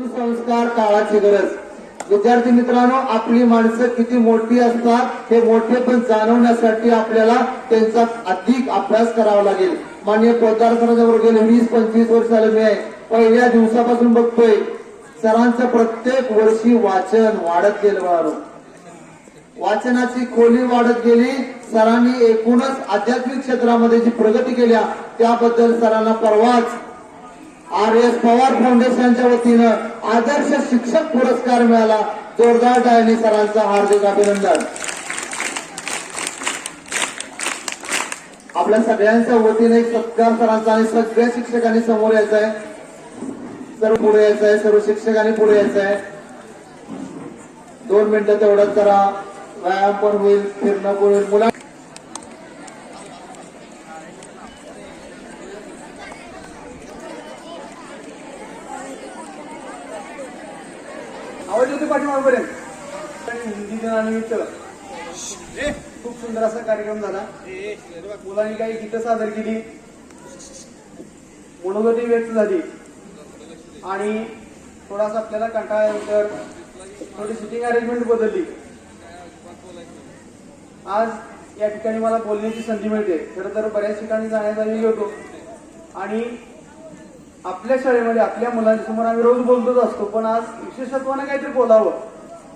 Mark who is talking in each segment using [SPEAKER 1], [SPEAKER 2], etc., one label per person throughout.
[SPEAKER 1] सुसंस्कार काळाची गरज. विद्यार्थी मित्रांनो आपली माणसं किती मोठी असतात हे मोठे पण जाणवण्यासाठी आपल्याला त्यांचा अधिक अभ्यास करावा लागेल. मान्य पोद्दार सरांजवळ गेले वीस पंचवीस वर्ष झाले मी आहे. पहिल्या दिवसापासून बघतोय सरांचं प्रत्येक वर्षी वाचन वाढत गेलं बाळानो. वाचनाची खोली वाढत गेली सरांनी एकूणच आध्यात्मिक क्षेत्रामध्ये जी प्रगती केल्या त्याबद्दल सरांना परवाच आर एस पवार फाउंडेशनच्या वतीनं आदर्श शिक्षक पुरस्कार मिळाला. जोरदार डायनी सरांचं हार्दिक अभिनंदन. आपल्या सगळ्यांच्या वतीने एक सत्कार सरांचा आणि सगळ्या शिक्षकांनी समोर यायचं आहे सर्व पुढे यायचं आहे सर्व शिक्षकांनी पुढे यायचं आहे दोन मिनिटं तेवढंच करा. व्यायाम पण होईल फिरणं पण होईल. मुला
[SPEAKER 2] आवाज येतो पाठीमागपर्यंत आणि हिंदी दिनानिमित्त खूप सुंदर असा कार्यक्रम झाला. मुलांनी काही गीतं सादर केली. मनोगती व्यक्त झाली. आणि थोडासा आपल्याला कंटाळल्यानंतर थोडी सिटिंग अरेंजमेंट बदलली. आज या ठिकाणी मला बोलण्याची संधी मिळते. खरं तर बऱ्याच ठिकाणी जाण्याचा मी होतो. आणि आपल्या शाळेमध्ये आपल्या मुलांच्या समोर आम्ही रोज बोलतोच असतो. पण आज विशेषत्वानं काहीतरी बोलावं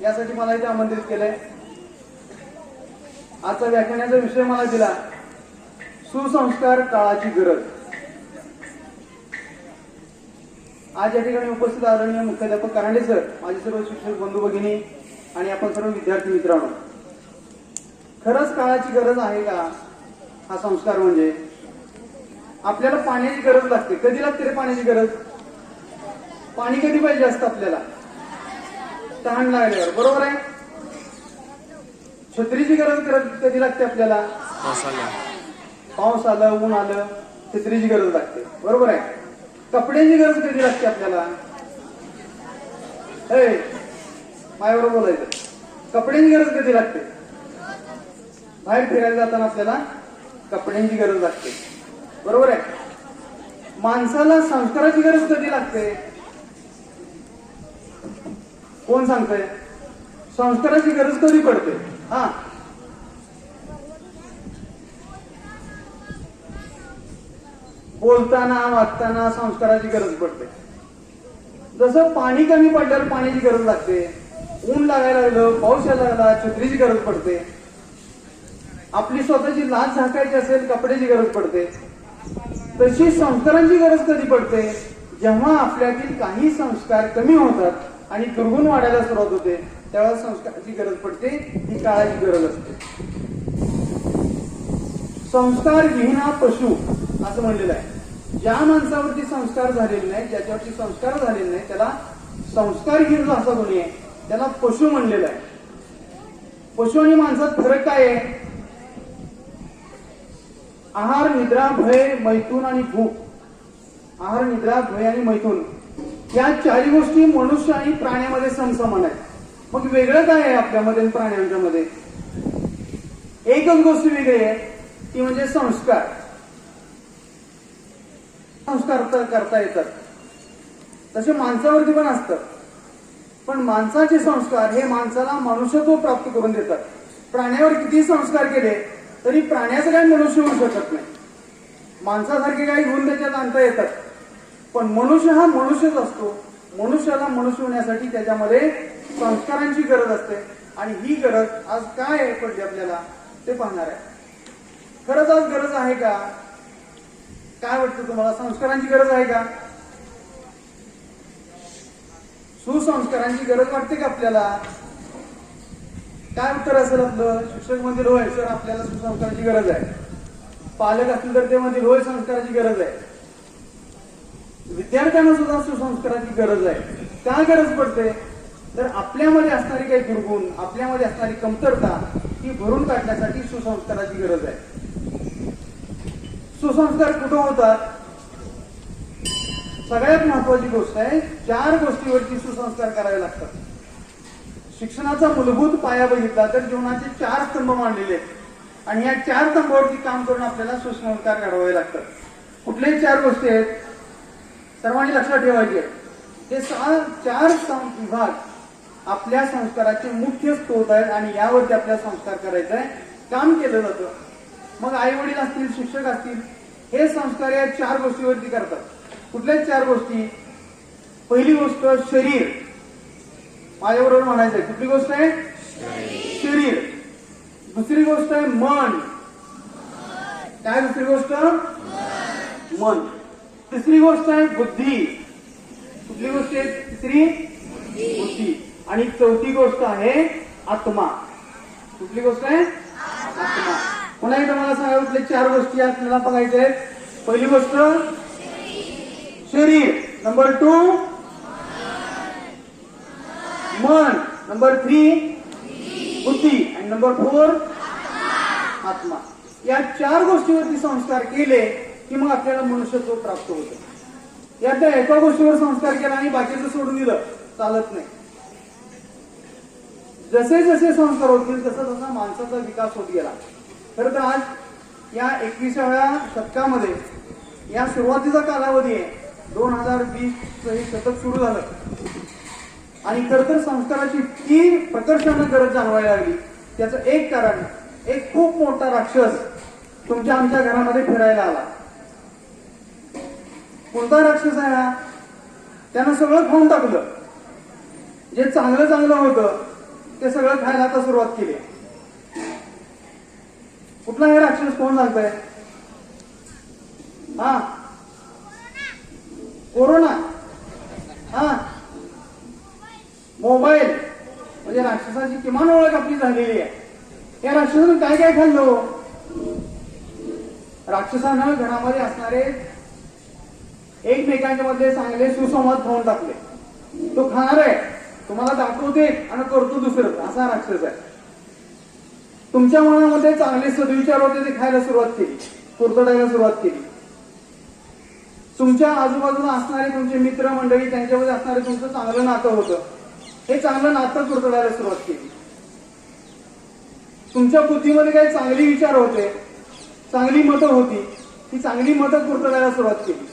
[SPEAKER 2] यासाठी मला इथे आमंत्रित केलंय. आजचा व्याख्यानाचा विषय मला दिला. सुसंस्कार काळाची गरज. आज या ठिकाणी उपस्थित आदरणीय मुख्याध्यापक करांडे सर माझे सर्व शिक्षक बंधू भगिनी आणि आपण सर्व विद्यार्थी मित्रांनो. खरंच काळाची गरज आहे का? हा संस्कार म्हणजे? आपल्याला पाण्याची गरज लागते. कधी लागते रे पाण्याची गरज? पाणी कधी पाहिजे असतं आपल्याला? तहान लागल्यावर. बरोबर आहे? छत्रीची गरज कधी लागते आपल्याला. पाऊस आलं. ऊन आलं छत्रीची गरज लागते. बरोबर आहे? कपड्याची गरज कधी लागते आपल्याला? ए माझ्याबरोबर बोलायचं. कपड्यांची गरज कधी लागते? बाहेर फिरायला जाताना आपल्याला कपड्यांची गरज लागते. बरोबर आहे? माणसाला संस्काराची गरज कधी लागते? कोण सांगतंय? संस्काराची गरज कधी पडते? हा. बोलताना वागताना संस्काराची गरज पडते. जसं पाणी कमी पडल्यावर पाण्याची गरज लागते ऊन लागायला लागलं पाऊस यायला लागला छत्रीची गरज पडते. आपली स्वतःची लाच झाकायची असेल कपड्याची गरज पडते. तशी संस्कारांची गरज कधी पडते? जेव्हा आपल्यातील काही संस्कार कमी होतात आणि दुर्गुण वाढायला सुरुवात होते. त्यावेळेला संस्काराची गरज पडते ही काळाची गरज असते. संस्कार विहीना पशु असं म्हणलेलं आहे. ज्या माणसावरती संस्कार झालेले नाही ज्याच्यावरती संस्कार झालेले नाही त्याला संस्कारहीन जो असा कोणी आहे? त्याला पशु म्हणलेला आहे. पशु आणि माणसात फरक काय आहे? आहार निद्रा भय मैथून आणि भूक. आहार निद्रा भय आणि मैथून. या चारी गोष्टी मनुष्य आणि प्राण्यामध्ये समसमान आहेत. मग वेगळं काय आहे आपल्यामध्ये प्राण्यांच्या मध्ये एकच गोष्ट वेगळी आहे ती म्हणजे संस्कार. संस्कार तर करता येतात. तसे माणसावरती पण असतात पण माणसाचे संस्कार हे माणसाला मनुष्यत्व प्राप्त करून देतात. प्राण्यावर किती संस्कार केले तरी प्राण्याचं काही मनुष्य होऊ शकत नाही. माणसासारखे काही गुण त्याच्यात आणता येतात. पण मनुष्य हा मनुष्यच असतो. मनुष्याला मनुष्य होण्यासाठी त्याच्यामध्ये संस्कारांची गरज असते. आणि ही गरज आज काय आहे पडली आपल्याला? ते पाहणार आहे. खरंच आज गरज आहे का? काय वाटतं तुम्हाला? संस्कारांची गरज आहे का? सुसंस्कारांची गरज वाटते का आपल्याला? काय उत्तर असेल आपलं? शिक्षक म्हणतील होय सर आपल्याला सुसंस्काराची गरज आहे. पालक असतील तर ते म्हणतील होय संस्काराची गरज आहे. विद्यार्थ्यांना सुद्धा सुसंस्काराची गरज आहे. का गरज पडते? तर आपल्यामध्ये असणारी काही दुर्गुण आपल्यामध्ये असणारी कमतरता ही भरून काढण्यासाठी सुसंस्काराची गरज आहे. सुसंस्कार कुठं होतात? सगळ्यात महत्वाची गोष्ट आहे चार गोष्टीवरती सुसंस्कार करावे लागतात. शिक्षणाचा मूलभूत पाया बघितला तर जीवनाचे चार स्तंभ मांडलेले आहेत. आणि या चार स्तंभावरती काम करून आपल्याला सुसंस्कार घडवावे लागतात. कुठल्याही चार गोष्टी आहेत सर्वांनी लक्षात ठेवायचे. हे सहा चार सं- विभाग आपल्या संस्काराचे मुख्य स्त्रोत आहेत आणि यावरती आपल्या संस्कार करायचा आहे काम केलं जातं. मग आई वडील असतील शिक्षक असतील हे संस्कार या चार गोष्टीवरती करतात. कुठल्याच चार गोष्टी? पहिली गोष्ट शरीर. माझ्याबरोबर म्हणायचं आहे कुठली गोष्ट आहे? शरीर. दुसरी गोष्ट आहे मन. काय दुसरी गोष्ट? मन. तिसरी गोष्ट आहे बुद्धी. कुठली गोष्ट आहे तिसरी बुद्धी. आणि चौथी गोष्ट आहे आत्मा. कुठली गोष्ट आहे? आत्मा. पुन्हा एकदा मला सांगा चार गोष्टी आपल्याला बघायच्या आहेत? पहिली गोष्ट शरीर. नंबर टू मन. नंबर थ्री बुद्धी. आणि नंबर फोर आत्मा. या चार गोष्टीवरती संस्कार केले की मग आपल्याला मनुष्यत्व प्राप्त होतं. या त्या एका गोष्टीवर संस्कार केला आणि बाकीचं सोडून दिलं चालत नाही. जसे जसे संस्कार होतील तसा तसा माणसाचा विकास होत गेला. खरं तर आज या एकविसाव्या शतकामध्ये या सुरुवातीचा कालावधी आहे. दोन हजार वीस हे शतक सुरू झालं. आणि खर तर संस्काराची इतकी प्रकर्षानं गरज जाणवायला लागली. त्याचं एक कारण एक खूप मोठा राक्षस तुमच्या आमच्या घरामध्ये फिरायला आला. कोणता राक्षस आहे हा? त्यानं सगळं खाऊन टाकलं. जे चांगलं चांगलं होतं ते सगळं खायला आता सुरुवात केली. कुठला हे राक्षस कोण सांगताय हा? कोरोना? हा? मोबाईल? म्हणजे राक्षसाची किमान ओळख आपली झालेली आहे. या राक्षसानं काय काय खाल्लो हो? राक्षसानं घरामध्ये असणारे एकमेकांच्या मध्ये चांगले सुसंवाद होऊन टाकले. तो खाणार आहे. तुम्हाला दाखवते आणि करतो दुसरं. असा राक्षस आहे. तुमच्या मनामध्ये चांगले सदविचार होते ते खायला सुरुवात केली. कुरतडायला सुरुवात केली. तुमच्या आजूबाजूला असणारे तुमचे मित्र मंडळी त्यांच्यामध्ये असणारे तुमचं चांगलं नातं होतं. हे चांगलं नातं कुरतडायला सुरुवात केली. तुमच्या बुद्धीमध्ये काही चांगले विचार होते. चांगली मतं होती. ती चांगली मतं कुरतडायला सुरुवात केली.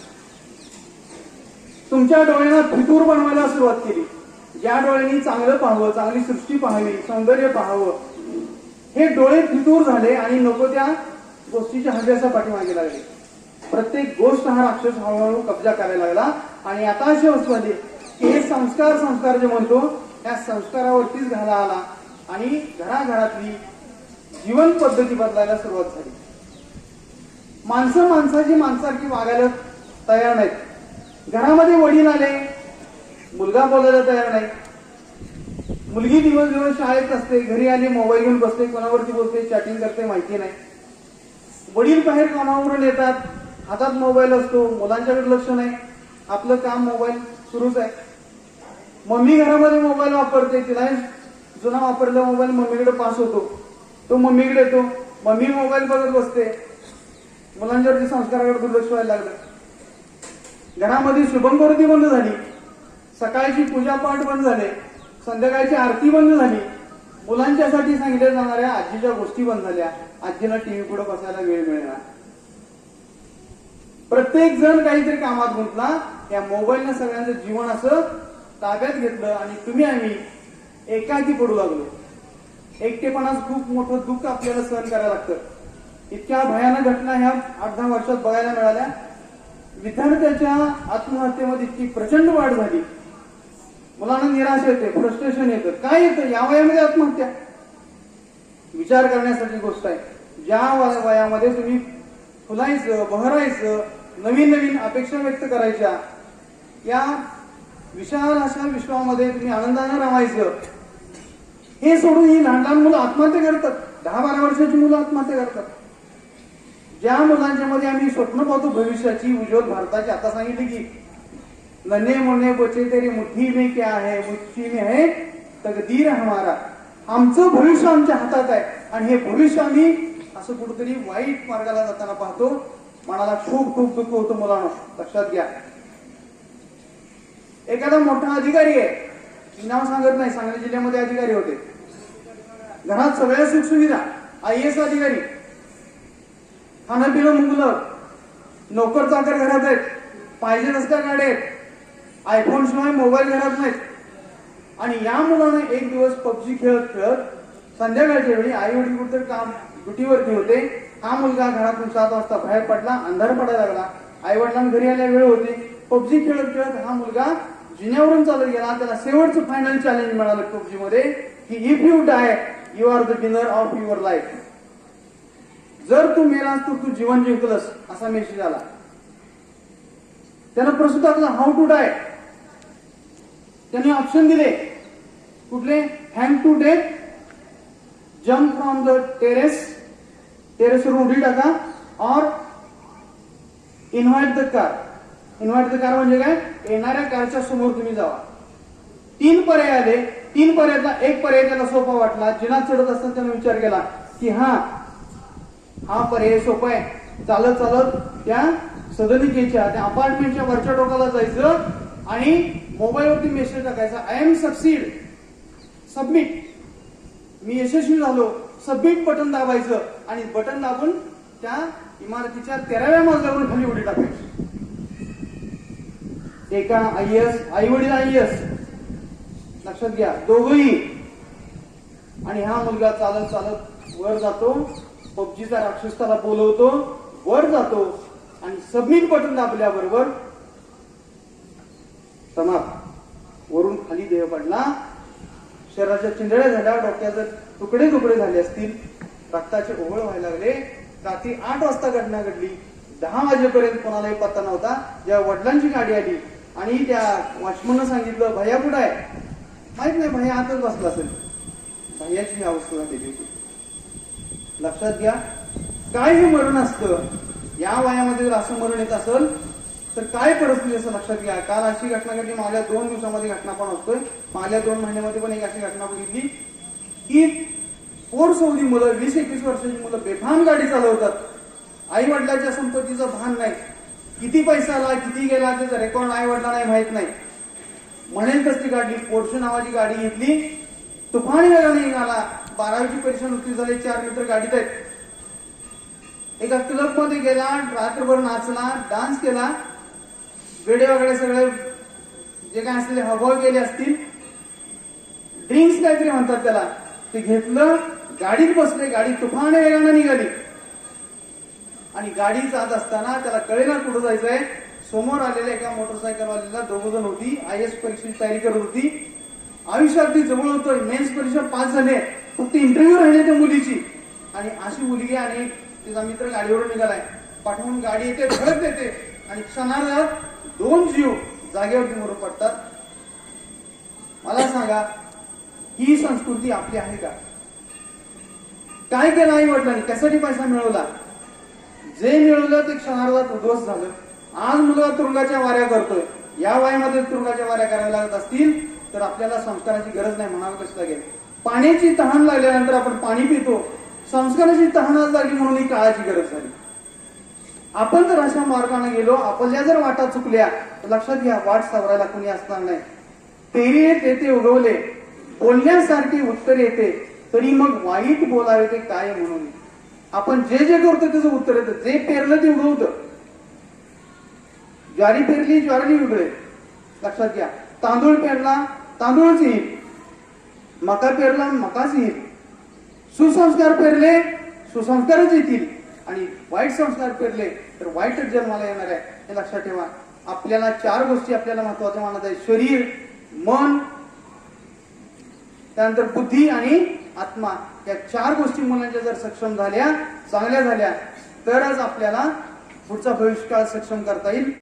[SPEAKER 2] तुमच्या डोळ्यांना फितूर बनवायला सुरुवात केली. ज्या डोळ्यांनी चांगलं पाहावं चांगली सृष्टी पाहावी सौंदर्य पाहावं. हे डोळे फितूर झाले आणि नको त्या गोष्टीच्या हव्यासा पाठीमागे लागले. प्रत्येक गोष्ट हा राक्षस हळूहळू कब्जा करायला लागला आणि आता अशी वस्तू आली की हे संस्कार संस्कार जे म्हणतो त्या संस्कारावरतीच घाला आला आणि घराघरातली जीवन पद्धती बदलायला सुरुवात झाली. माणसं माणसाची माणसारखी वागायला तयार नाहीत. घरामध्ये वडील आले. मुलगा बोलायला तयार नाही. मुलगी दिवस दिवस शाळेत असते घरी आली मोबाईल घेऊन बसते कोणावरती बोलते चॅटिंग करते माहिती नाही. वडील बाहेर कामावरून येतात हातात मोबाईल असतो मुलांच्याकडे लक्ष नाही. आपलं काम मोबाईल सुरूच आहे. मम्मी घरामध्ये मोबाईल वापरते तिला जुना वापरला मोबाईल मम्मीकडे पास होतो. तो मम्मीकडे येतो. मम्मी मोबाईल बघत बसते. मुलांच्यावरती संस्काराकडे दुर्लक्ष व्हायला लागलं. घरामध्ये शुभंकरोती बंद झाली. सकाळची पूजापाठ बंद झाले. संध्याकाळची आरती बंद झाली. मुलांच्यासाठी सांगितल्या जाणाऱ्या आजीच्या गोष्टी बंद झाल्या. आजीला टीव्ही पुढे बसायला वेळ मिळणार. प्रत्येक जण काहीतरी कामात गुंतला. या मोबाईलनं सगळ्यांचं जीवन असं ताब्यात घेतलं आणि तुम्ही आम्ही एकाकी पडू लागलो. एकटेपणाच खूप मोठं दुःख आपल्याला सहन करायला लागतं. इतक्या भयानक घटना ह्या आठ दहा वर्षात बघायला मिळाल्या. विद्यार्थ्याच्या आत्महत्येमध्ये इतकी प्रचंड वाढ झाली. मुलांना निराश येते फ्रस्ट्रेशन येतं. काय येतं? या वयामध्ये आत्महत्या. विचार करण्यासाठी गोष्ट आहे. ज्या वयामध्ये तुम्ही फुलायचं बहरायचं नवीन नवीन अपेक्षा व्यक्त करायच्या या विशाल अशा विश्वामध्ये तुम्ही आनंदाने राहायचं हे सोडून ही लहान लहान मुलं आत्महत्या करतात. दहा बारा वर्षाची मुलं आत्महत्या करतात. ज्या मुलांच्या मध्ये आम्ही स्वप्न पाहतो भविष्याची उज्ज्वल भारताची आता सांगितले की नन्हे मुन्ने बचे तरी मुठी में क्या है मुठीने में है तकदीर हमारा. आमचं भविष्य आमच्या हातात आहे. आणि हे भविष्य आम्ही असं कुठेतरी वाईट मार्गाला जाताना पाहतो. मनाला खूप खूप दुःख होतं मुलांना. लक्षात घ्या. एखादा मोठा अधिकारी आहे. मी नाव सांगत नाही सांगली जिल्ह्यामध्ये अधिकारी होते. घरात सगळ्या सुखसुविधा आय एस अधिकारी. खाणं पिणं मुलं. नोकर चाकर घरात आहेत पाहिजे नसत्या गाड्या आहेत आयफोन शिवाय मोबाईल घरात नाहीत. आणि या मुलानं एक दिवस पबजी खेळत खेळत संध्याकाळच्या वेळी आई वडील कुठेतरी काम ड्युटीवरती होते. हा मुलगा घरातून सात वाजता बाहेर पडला अंधार पडायला लागला. आई वडिलांना घरी आल्या वेळ होती. पबजी खेळत खेळत हा मुलगा जिन्यावरून चालत गेला. त्याला शेवटचं फायनल चॅलेंज मिळालं पबजी मध्ये की if you die you are the winner of your life जर तू मेलास तर तू जीवन जिंकलस असा मेसेज आला त्यानं प्रश्न टाकला हाऊ टू डाय. त्यांनी ऑप्शन दिले. कुठले? Hang to death jump from the terrace टेरेसवरून उडी टाका और invite the car invite the car म्हणजे काय? येणाऱ्या कारच्या समोर तुम्ही जावा. तीन पर्याय आले. तीन पर्यायातला एक पर्याय त्याला सोपा वाटला. जिना चढत असताना त्याने विचार केला की हा हा पर्याय सोपा आहे. चालत चालत त्या सदनिकेच्या त्या अपार्टमेंटच्या वरच्या टोकाला जायचं आणि मोबाईलवरती मेसेज टाकायचा. आय एम सक्सीड सबमिट मी यशस्वी झालो. सबमिट बटन दाबायचं आणि बटन दाबून त्या इमारतीच्या तेराव्या मजल्यावरून खाली उडी टाकायची. एका आय एस आई वडील आय एस. लक्षात घ्या दोघही. आणि हा मुलगा चालत चालत वर जातो. पबजीचा राक्षस त्याला बोलवतो वर जातो आणि सबमिट बटन दाबल्याबरोबर समाप्त. वरून खाली देह पडला. शरीराच्या चिंधड्या झाल्या डोक्याचे तुकडे तुकडे झाले असतील. रक्ताचे ओघळ व्हायला लागले. रात्री आठ वाजता घटना घडली. दहा वाजेपर्यंत कोणालाही पत्ता नव्हता. जेव्हा वडिलांची गाडी आली आणि त्या वॉचमननं सांगितलं भैया कुठं आहे? माहीत नाही भैया आतच बसला असेल. भैयाची ही अवस्था झालेली होती. लक्षात घ्या. काय हे मरण असतं या वयामध्ये जर असं मरण येत असेल तर काय परिस्थिती असं लक्षात घ्या. काल अशी घटना घडली मागल्या दोन दिवसामध्ये घटना पण असतोय मागल्या दोन महिन्यामध्ये पण एक अशी घटना बघितली की पोर सौदी मुलं वीस एकवीस वर्षाची मुलं बेफाम गाडी चालवतात. आई वडिलांच्या संपत्तीचं भान नाही. किती पैसा आला किती गेला त्याचा रेकॉर्ड आई वडिलांना माहीत नाही. म्हणेल तसली गाडी पोर्शे नावाची गाडी घेतली. तुफान वेगाने निघाला. बारावीची परीक्षा नुकतीच झाली चार मित्र गाडीत आहेत. एका क्लबमध्ये गेला रात्रभर नाचला डान्स केला. वेडे वगैरे सगळे जे काय असलेले हवा गेले असतील. ड्रिंक्स काहीतरी म्हणतात त्याला. ते घेतलं गाडीत बसले गाडी तुफान वेगानं निघाली. आणि गाडी जात असताना त्याला कळेना कुठं जायचंय. समोर आलेल्या एका मोटरसायकलवाल्याला दोघ जण होती. आय एस परीक्षेची तयारी करत होती. आयुष्यात ती जवळ होतं मेन्स परीक्षा पास झाले फक्त इंटरव्ह्यू राहिले त्या मुलीची. आणि अशी मुलगी आणि तिचा मित्र गाडीवरून निघालाय. पाठवून गाडी येते धडक देते. आणि क्षणार्धात दोन जीव जागेवरती मरून पडतात. मला सांगा ही संस्कृती आपली आहे का? काय केलं आई वडिलांनी? त्यासाठी पैसा मिळवला. जे मिळवलं ते क्षणार्धात उद्ध्वस्त झालं. आज मुलगा तुरुंगाच्या वाऱ्या करतोय. या वयामध्ये तुरुंगाच्या वाऱ्या कराव्या लागत असतील तर आपल्याला संस्काराची गरज नाही म्हणावं कसं लागेल? पाण्याची तहान लागल्यानंतर आपण पाणी पितो. संस्काराची तहान लागली म्हणून ही काळाची गरज झाली. आपण जर अशा मार्गाने गेलो आपल्या जर वाटा चुकल्या तर लक्षात घ्या वाट सावरायला कोणी असणार नाही. तेरी येते ते उगवले बोलण्यासारखी उत्तर येते तरी मग वाईट बोलावे ते काय म्हणून? आपण जे जे करतो त्याचं उत्तर येतं जे पेरलं ते उगवतं ज्वारी पेरली ज्वारी उगळे लक्षात घ्या तांदूळ पेरला तांदूळच येईल मका पेरला मकाच येईल सुसंस्कार पेरले सुसंस्कारच येतील. आणि वाईट संस्कार पेरले तर वाईटच जन्माला येणार आहे. हे लक्षात ठेवा. आपल्याला चार गोष्टी आपल्याला महत्त्वाच्या मानत आहे शरीर मन त्यानंतर बुद्धी आणि आत्मा. या चार गोष्टी मुलांच्या जर सक्षम झाल्या चांगल्या झाल्या तरच आपल्याला पुढचा भविष्यकाळ सक्षम करता येईल.